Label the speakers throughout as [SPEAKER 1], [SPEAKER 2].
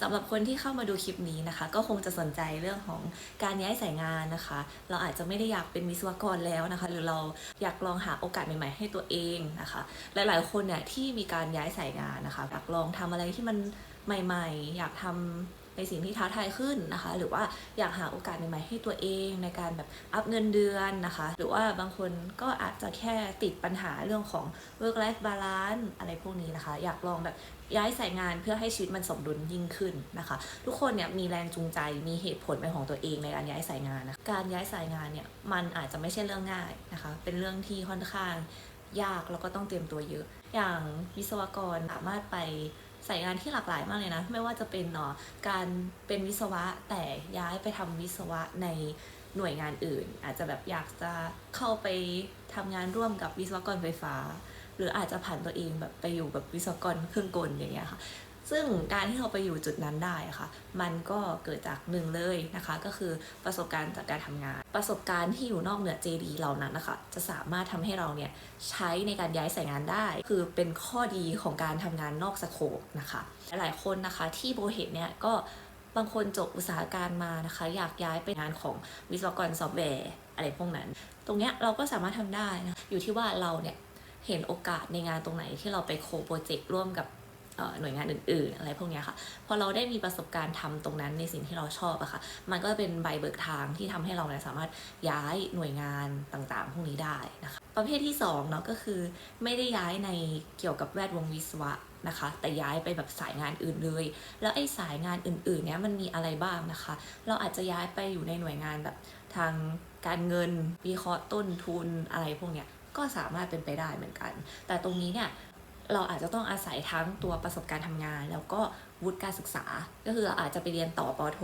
[SPEAKER 1] สำหรับคนที่เข้ามาดูคลิปนี้นะคะ ก็คงจะสนใจเรื่องของการย้ายสายงานนะคะ เราอาจจะไม่ได้อยากเป็นวิศวกรแล้วนะคะ หรือเราอยากลองหาโอกาสใหม่ๆให้ตัวเองนะคะ หลายๆคนเนี่ยที่มีการย้ายสายงานนะคะอยากลองทำอะไรที่มันใหม่ ๆ อยากทำ ในสิ่งที่ท้าทายขึ้นนะคะ หรือว่าอยากหาโอกาสใหม่ๆให้ตัวเองในการแบบอัพเงินเดือนนะคะ หรือว่าบางคนก็อาจจะแค่ติดปัญหาเรื่องของ work life balance อะไรพวกนี้นะคะ อยากลองแบบย้ายสายงานเพื่อให้ชีวิตมันสมดุลยิ่งขึ้นนะคะ ทุกคนเนี่ยมีแรงจูงใจมีเหตุผลเป็นของตัวเองในการย้ายสายงานนะการย้ายสายงานเนี่ยมันอาจจะไม่ใช่เรื่องง่ายนะคะ เป็นเรื่องที่ค่อนข้างยากแล้วก็ต้องเตรียมตัวเยอะ อย่างวิศวกรสามารถไป สายงานที่หลากหลายมากเลยนะ ไม่ว่าจะเป็นเนาะการเป็นวิศวะแต่ย้ายไปทำวิศวะในหน่วยงานอื่น อาจจะแบบอยากจะเข้าไปทำงานร่วมกับวิศวกรไฟฟ้า หรืออาจจะผ่านตัวเองแบบไปอยู่แบบวิศวกรเครื่องกลอย่างเงี้ยค่ะ ซึ่งการที่เราไปอยู่จุดนั้นได้ค่ะ มันก็เกิดจากหนึ่งเลยนะคะ ก็คือประสบการณ์จากการทำงาน ประสบการณ์ที่อยู่นอกเหนือ JD เหล่านั้นนะคะ จะสามารถทำให้เราเนี่ยใช้ในการย้ายสายงานได้ คือเป็นข้อดีของการทำงานนอกสโคปนะคะหลายคนนะคะที่โบเห็นเนี่ยก็บางคนจบอุตสาหการมานะคะ อยากย้ายไปงานของวิศวกรซอฟต์แวร์อะไรพวกนั้น ตรงเนี้ยเราก็สามารถทำได้นะอยู่ที่ว่าเราเนี่ยเห็นโอกาสในงานตรงไหนที่เราไปโคโปรเจกต์ร่วมกับ หน่วยงานอื่น ๆ อะไรพวกนี้ค่ะพอเราได้มีประสบการณ์ทำตรงนั้นในสิ่งที่เราชอบอะค่ะ มันก็เป็นใบเบิกทางที่ทำให้เราเนี่ยสามารถย้ายหน่วยงานต่างๆ พวกนี้ได้นะคะประเภทที่สองเนาะก็คือไม่ได้ย้ายในเกี่ยวกับแวดวงวิศวะนะคะแต่ย้ายไปแบบสายงานอื่นเลย แล้วไอ้สายงานอื่นๆเนี้ยมันมีอะไรบ้างนะคะ เราอาจจะย้ายไปอยู่ในหน่วยงานแบบทางการเงินวิเคราะห์ต้นทุนอะไรพวกเนี้ยก็สามารถเป็นไปได้เหมือนกัน แต่ตรงนี้เนี่ย เราอาจจะต้องอาศัยทั้งตัวประสบการณ์ทำงาน แล้วก็วุฒิการศึกษา ก็คือเราอาจจะไปเรียนต่อปอโท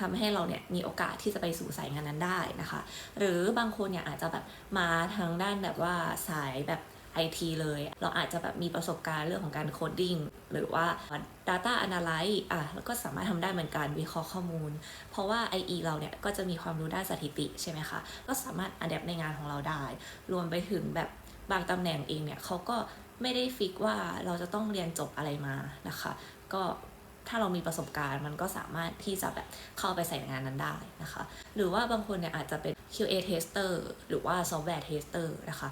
[SPEAKER 1] ทำให้เราเนี่ยมีโอกาสที่จะไปสู่สายงานนั้นได้นะคะ หรือบางคนเนี่ยอาจจะแบบมาทางด้านแบบว่าสายแบบไอทีเลย เราอาจจะแบบมีประสบการณ์เรื่องของการโคดดิ้งหรือว่า Data Analyze อะแล้วก็สามารถทำได้เหมือนกันวิเคราะห์ข้อมูล เพราะว่า IE เราเนี่ยก็จะมีความรู้ด้านสถิติใช่ไหมคะ ก็สามารถอัดแอปในงานของเราได้ รวมไปถึงแบบบางตำแหน่งเองเนี่ยเขาก็ ไม่ได้ฟิกว่าเราจะต้องเรียนจบอะไรมานะคะ ก็ถ้าเรามีประสบการณ์มันก็สามารถที่จะแบบเข้าไปใส่งานนั้นได้นะคะ หรือว่าบางคนเนี่ยอาจจะเป็น QA tester หรือว่า software tester นะคะ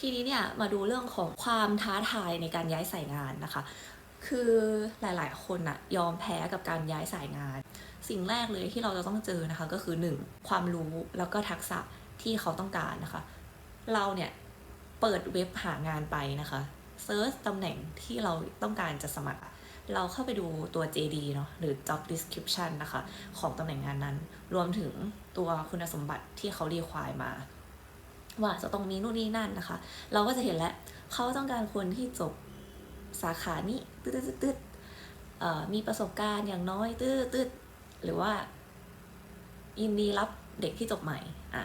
[SPEAKER 1] ทีนี้เนี่ยมาดูเรื่องของความท้าทายในการย้ายสายงานนะคะ คือหลายๆ คนอะยอมแพ้กับการย้ายสายงาน สิ่งแรกเลยที่เราจะต้องเจอนะคะก็คือ 1. ความรู้แล้วก็ทักษะที่เขาต้องการนะคะ เราเนี่ย เปิดเว็บหางานไปนะคะเซิร์ชตำแหน่งที่เราต้องการจะสมัคร เราเข้าไปดูตัว JD เนาะหรือ job description นะคะ ของตำแหน่งงานนั้น รวมถึงตัวคุณสมบัติที่เขารีควายมา ว่าจะต้องมีนู่นนี่นั่นนะคะ เราก็จะเห็นแล้วเขาต้องการคนที่จบสาขานี้ตืดตืดตืดมีประสบการณ์อย่างน้อยตืดตืดหรือว่ายินดีรับเด็กที่จบใหม่อะ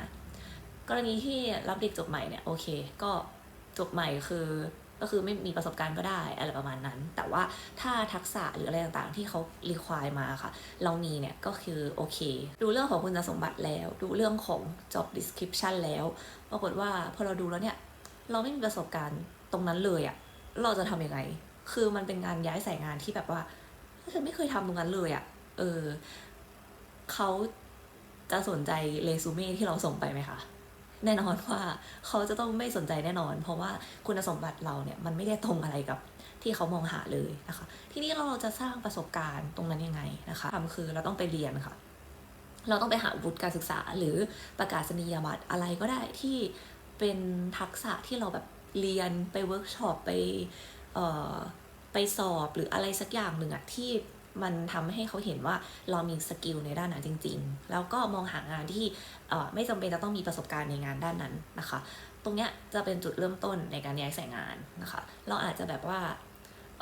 [SPEAKER 1] กรณีที่รับเด็กจบใหม่เนี่ยโอเค ก็จบใหม่คือก็คือไม่มีประสบการณ์ก็ได้อะไรประมาณนั้น แต่ว่าถ้าทักษะหรืออะไรต่างๆ ที่เขารีควายมาค่ะ เรามีเนี่ยก็คือโอเค ดูเรื่องของคุณสมบัติแล้ว ดูเรื่องของ job description แล้ว ปรากฏว่าพอเราดูแล้วเนี่ย เราไม่มีประสบการณ์ตรงนั้นเลยอะเราจะทำยังไง คือมันเป็นงานย้ายสายงานที่แบบว่าฉันไม่เคยทำตรงนั้นเลยอะเออเขาจะสนใจเรซูเม่ที่เราส่งไปไหมคะ แน่นอนว่าเขาจะต้องไม่สนใจแน่นอน เพราะว่าคุณสมบัติเราเนี่ยมันไม่ได้ตรงอะไรกับที่เขามองหาเลยนะคะ ทีนี้เราจะสร้างประสบการณ์ตรงนั้นยังไงนะคะทำคือเราต้องไปเรียนค่ะ เราต้องไปหาวุฒิการศึกษาหรือประกาศนียบัตรอะไรก็ได้ที่เป็นทักษะที่เราแบบเรียนไปเวิร์กช็อปไปเอ่อไปสอบหรืออะไรสักอย่างหนึ่งอะที่ มันทำให้เขาเห็นว่าเรามีสกิลในด้านนั้นจริง ๆ แล้วก็มองหางานที่ไม่จำเป็นจะต้องมีประสบการณ์ในงานด้านนั้นนะคะ ตรงเนี้ยจะเป็นจุดเริ่มต้นในการย้ายสายงานนะคะ เราอาจจะแบบว่า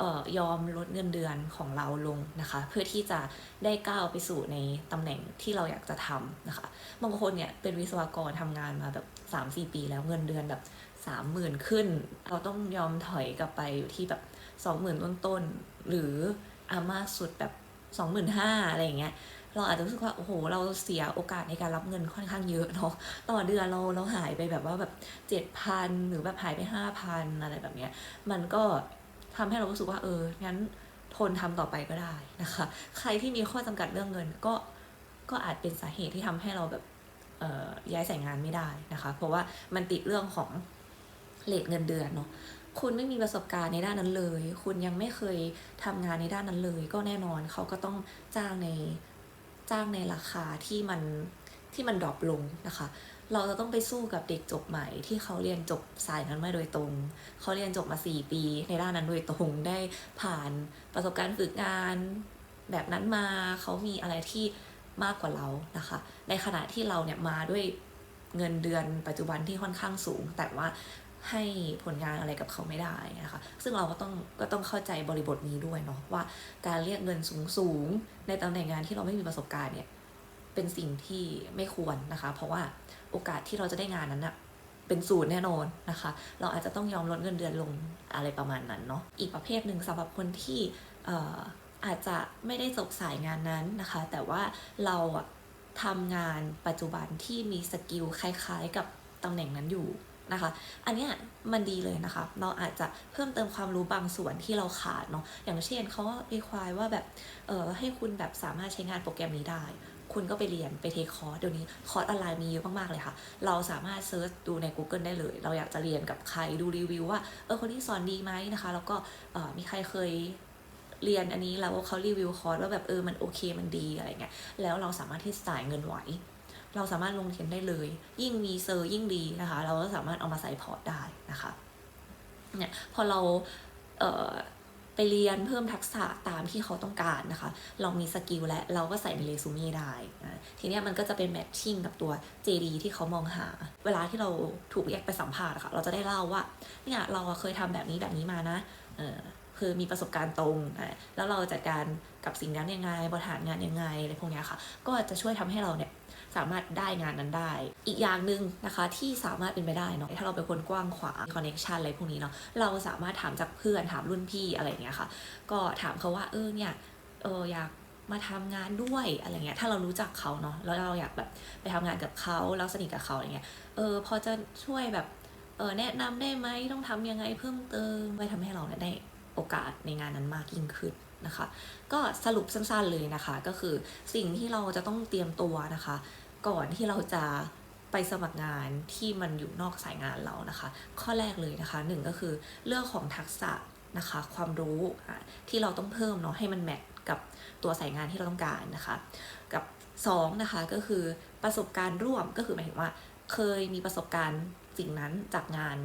[SPEAKER 1] ออยอมลดเงินเดือนของเราลงนะคะ เพื่อที่จะได้ก้าวไปสู่ในตำแหน่งที่เราอยากจะทำนะคะบางคนเนี่ยเป็นวิศวกรทำงานมาแบบ3าสี่ปีแล้วเงินเดือนแบบสามหมื่นขึ้น เราต้องยอมถอยกลับไปอยู่ที่แบบสองหมื่นต้นๆหรือ อามากสุดแบบสองหมื่นห้าอะไรอย่างเงี้ยเราอาจจะรู้สึกว่าโอ้โห เราเสียโอกาสในการรับเงินค่อนข้างเยอะเนาะต่อเดือนเราเราหายไปแบบว่าแบบเจ็ดพันหรือแบบหายไปห้าพันอะไรแบบเนี้ยมันก็ทำให้เรารู้สึกว่าเอองั้นทนทำต่อไปก็ได้นะคะ ใครที่มีข้อจำกัดเรื่องเงินก็ก็อาจเป็นสาเหตุที่ทำให้เราแบบเอ่อย้ายสายงานไม่ได้นะคะ เพราะว่ามันติดเรื่องของเลทเงินเดือนเนาะ คุณไม่มีประสบการณ์ในด้านนั้นเลย คุณยังไม่เคยทำงานในด้านนั้นเลย ก็แน่นอนเขาก็ต้องจ้างในจ้างในราคาที่มันที่มันดรอปลงนะคะ เราจะต้องไปสู้กับเด็กจบใหม่ ที่เขาเรียนจบสายนั้นมาโดยตรง เขาเรียนจบมา 4 ปี ในด้านนั้นโดยตรงได้ผ่านประสบการณ์ฝึกงานแบบนั้นมาเขามีอะไรที่มากกว่าเรานะคะ ในขณะที่เราเนี่ยมาด้วยเงินเดือนปัจจุบันที่ค่อนข้างสูง แต่ว่า ให้ผลงานอะไรกับเขาไม่ได้นะคะ ซึ่งเราก็ต้องก็ต้องเข้าใจบริบทนี้ด้วยเนาะว่าการเรียกเงินสูงสูงๆในตำแหน่งงานที่เราไม่มีประสบการณ์เนี่ยเป็นสิ่งที่ไม่ควรนะคะ เพราะว่าโอกาสที่เราจะได้งานนั้นอะเป็นศูนย์แน่นอนนะคะ เราอาจจะต้องยอมลดเงินเดือนลงอะไรประมาณนั้นเนาะอีกประเภทหนึ่งสำหรับคนที่อาจจะไม่ได้จบสายงานนั้นนะคะ แต่ว่าเราทำงานปัจจุบันที่มีสกิลคล้ายๆกับตำแหน่งนั้นอยู่ นะคะ อันเนี้ยมันดีเลยนะคะ เราอาจจะเพิ่มเติมความรู้บางส่วนที่เราขาดเนาะ อย่างเช่นเขารีควายว่าแบบ เออให้คุณแบบสามารถใช้งานโปรแกรมนี้ได้ คุณก็ไปเรียนไปเทคคอร์สเดี๋ยวนี้คอร์สออนไลน์มีเยอะมากๆเลยค่ะ เราสามารถเซิร์ชดูใน Google ได้เลย เราอยากจะเรียนกับใครดูรีวิวว่า เออคนที่สอนดีไหมนะคะ แล้วก็เออมีใครเคยเรียนอันนี้แล้วเขารีวิวคอร์สว่าแบบเออมันโอเคมันดีอะไรเงี้ย แล้วเราสามารถที่จะจ่ายเงินไหว เราสามารถลงเทรนได้เลย ยิ่งมีเซอร์ยิ่งดีนะคะ เราก็สามารถเอามาใส่พอร์ตได้นะคะเนี่ยพอเราเไปเรียนเพิ่มทักษะตามที่เขาต้องการนะคะ เรามีสกิลและเราก็ใส่ในเรซูเม่ได้นะทีนี้มันก็จะเป็นแมทชิ่งกับตัว JD ที่เขามองหา เวลาที่เราถูกเรียกไปสัมภาษณ์อะค่ะ เราจะได้เล่าว่าเนี่ยเราเคยทำแบบนี้แบบนี้มานะเออคือมีประสบการณ์ตรงอะแล้วเราจัดการกับสิ่งนั้นยังไงบริหารงานยังไงอะไรพวกนี้ค่ะ ก็จะช่วยทำให้เราเนี่ย สามารถได้งานนั้นได้ อีกอย่างหนึ่งนะคะที่สามารถเป็นไปได้เนาะถ้าเราเป็นคนกว้างขวางคอนเน็ชันอะไรพวกนี้เนาะเราสามารถถามจากเพื่อนถามรุ่นพี่อะไรอย่างเงี้ยค่ะ ก็ถามเขาว่าเออเนี่ยเอออยากมาทำงานด้วยอะไรเงี้ย ถ้าเรารู้จักเขาเนาะ แล้วเราอยากแบบไปทำงานกับเขาแล้วสนิทกับเขาอะไรเงี้ย เออ พอจะช่วยแบบ เออแนะนำได้ไหมต้องทำยังไงเพิ่มเติมไว้ทำให้เราเได้โอกาสในงานนั้นมากยิ่งขึ้นนะคะ ก็สรุปสั้นๆเลยนะคะ ก็คือสิ่งที่เราจะต้องเตรียมตัวนะคะ ก่อนที่เราจะไปสมัครงานที่มันอยู่นอกสายงานเรานะคะ ข้อแรกเลยนะคะหนึ่งก็คือเรื่องของทักษะนะคะความรู้ที่เราต้องเพิ่มเนาะให้มันแมทกับตัวสายงานที่เราต้องการนะคะ กับสองนะคะก็คือประสบการณ์ร่วมก็คือหมายถึงว่า เคยมีประสบการณ์สิ่งนั้นจากงาน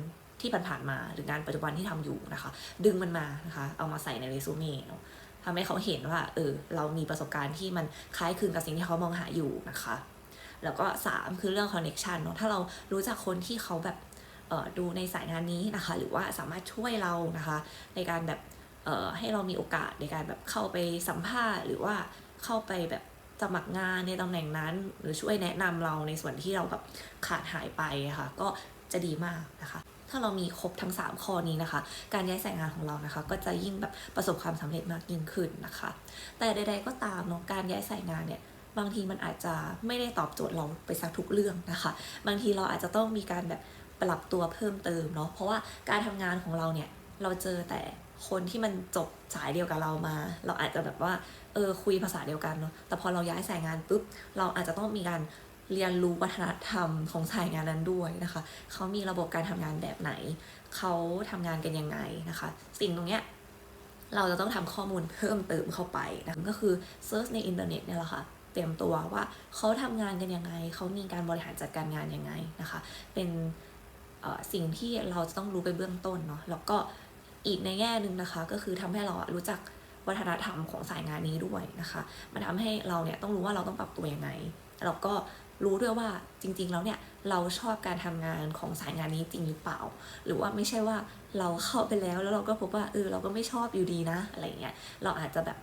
[SPEAKER 1] ที่ผ่านๆมาหรืองานปัจจุบันที่ทำอยู่นะคะ ดึงมันมานะคะ เอามาใส่ในเรซูเม่เนาะทำให้เขาเห็นว่าเออเรามีประสบการณ์ที่มันคล้ายคลึงกับสิ่งที่เขามองหาอยู่นะคะ แล้วก็ 3 คือเรื่องคอนเน็ชันเนาะถ้าเรารู้จักคนที่เขาแบบเออดูในสายงานนี้นะคะ หรือว่าสามารถช่วยเรานะคะ ในการแบบเออให้เรามีโอกาสในการแบบเข้าไปสัมภาษณ์ หรือว่าเข้าไปแบบสมัครงานในตำแหน่งนั้น หรือช่วยแนะนำเราในส่วนที่เราแบบขาดหายไปะค่ะก็จะดีมากนะคะถ้าเรามีครบทั้ง 3 ข้อนี้นะคะ การย้ายสายงานของเรานะคะ ก็จะยิ่งแบบประสบความสำเร็จมากยิ่งขึ้นนะคะ แต่ใด ๆ ก็ตามเนาะการย้ายสายงานเนี่ย บางทีมันอาจจะไม่ได้ตอบโจทย์เราไปสักทุกเรื่องนะคะ บางทีเราอาจจะต้องมีการแบบปรับตัวเพิ่มเติมเนาะเพราะว่าการทำงานของเราเนี่ยเราเจอแต่คนที่มันจบสายเดียวกับเรามา เราอาจจะแบบว่าเออคุยภาษาเดียวกันเนาะแต่พอเราย้ายสายงานปุ๊บเราอาจจะต้องมีการเรียนรู้วัฒนธรรมของสายงานนั้นด้วยนะคะ เขามีระบบการทำงานแบบไหน เขาทำงานกันยังไงนะคะ สิ่งตรงเนี้ยเราจะต้องทำข้อมูลเพิ่มเติมเข้าไปนะก็คือเซิร์ชในอินเทอร์เน็ตเนี่ยแหละค่ะ ตรียมตัวว่าเขาทำงานกันยังไง เขามีการบริหารจัดการงานยังไงนะคะ เป็นสิ่งที่เราจะต้องรู้ไปเบื้องต้นเนาะ แล้วก็อีกในแง่หนึ่งนะคะ ก็คือทำให้เรารู้จักวัฒนธรรมของสายงานนี้ด้วยนะคะ มันทำให้เราเนี่ยต้องรู้ว่าเราต้องปรับตัวยังไง แล้วก็รู้ด้วยว่าจริงๆแล้วเนี่ยเราชอบการทำงานของสายงานนี้จริงหรือเปล่า หรือว่าไม่ใช่ว่าเราเข้าไปแล้วแล้วเราก็พบว่าเออเราก็ไม่ชอบอยู่ดีนะอะไรเงี้ย เราอาจจะแบบ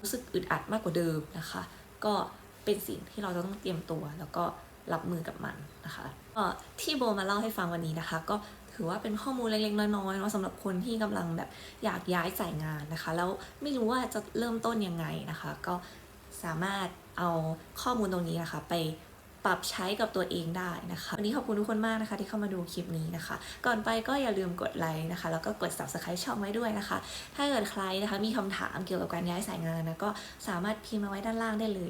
[SPEAKER 1] รู้สึกอึดอัดมากกว่าเดิมนะคะ ก็เป็นสิ่งที่เราจะต้องเตรียมตัว แล้วก็รับมือกับมันนะคะก็ที่โบมาเล่าให้ฟังวันนี้นะคะ ก็ถือว่าเป็นข้อมูลเล็กๆน้อยๆเนาะสำหรับคนที่กำลังแบบอยากย้ายสายงานนะคะ แล้วไม่รู้ว่าจะเริ่มต้นยังไงนะคะ ก็สามารถเอาข้อมูลตรงนี้นะคะ ไปปรับใช้กับตัวเองได้นะคะ วันนี้ขอบคุณทุกคนมากนะคะ ที่เข้ามาดูคลิปนี้นะคะ ก่อนไปก็อย่าลืมกดไลค์นะคะ แล้วก็กด subscribe ช่องไว้ด้วยนะคะ ถ้าเกิดใครนะคะมีคำถามเกี่ยวกับการย้ายสายงานนะก็สามารถพิมพ์มาไว้ด้านล่างได้เลย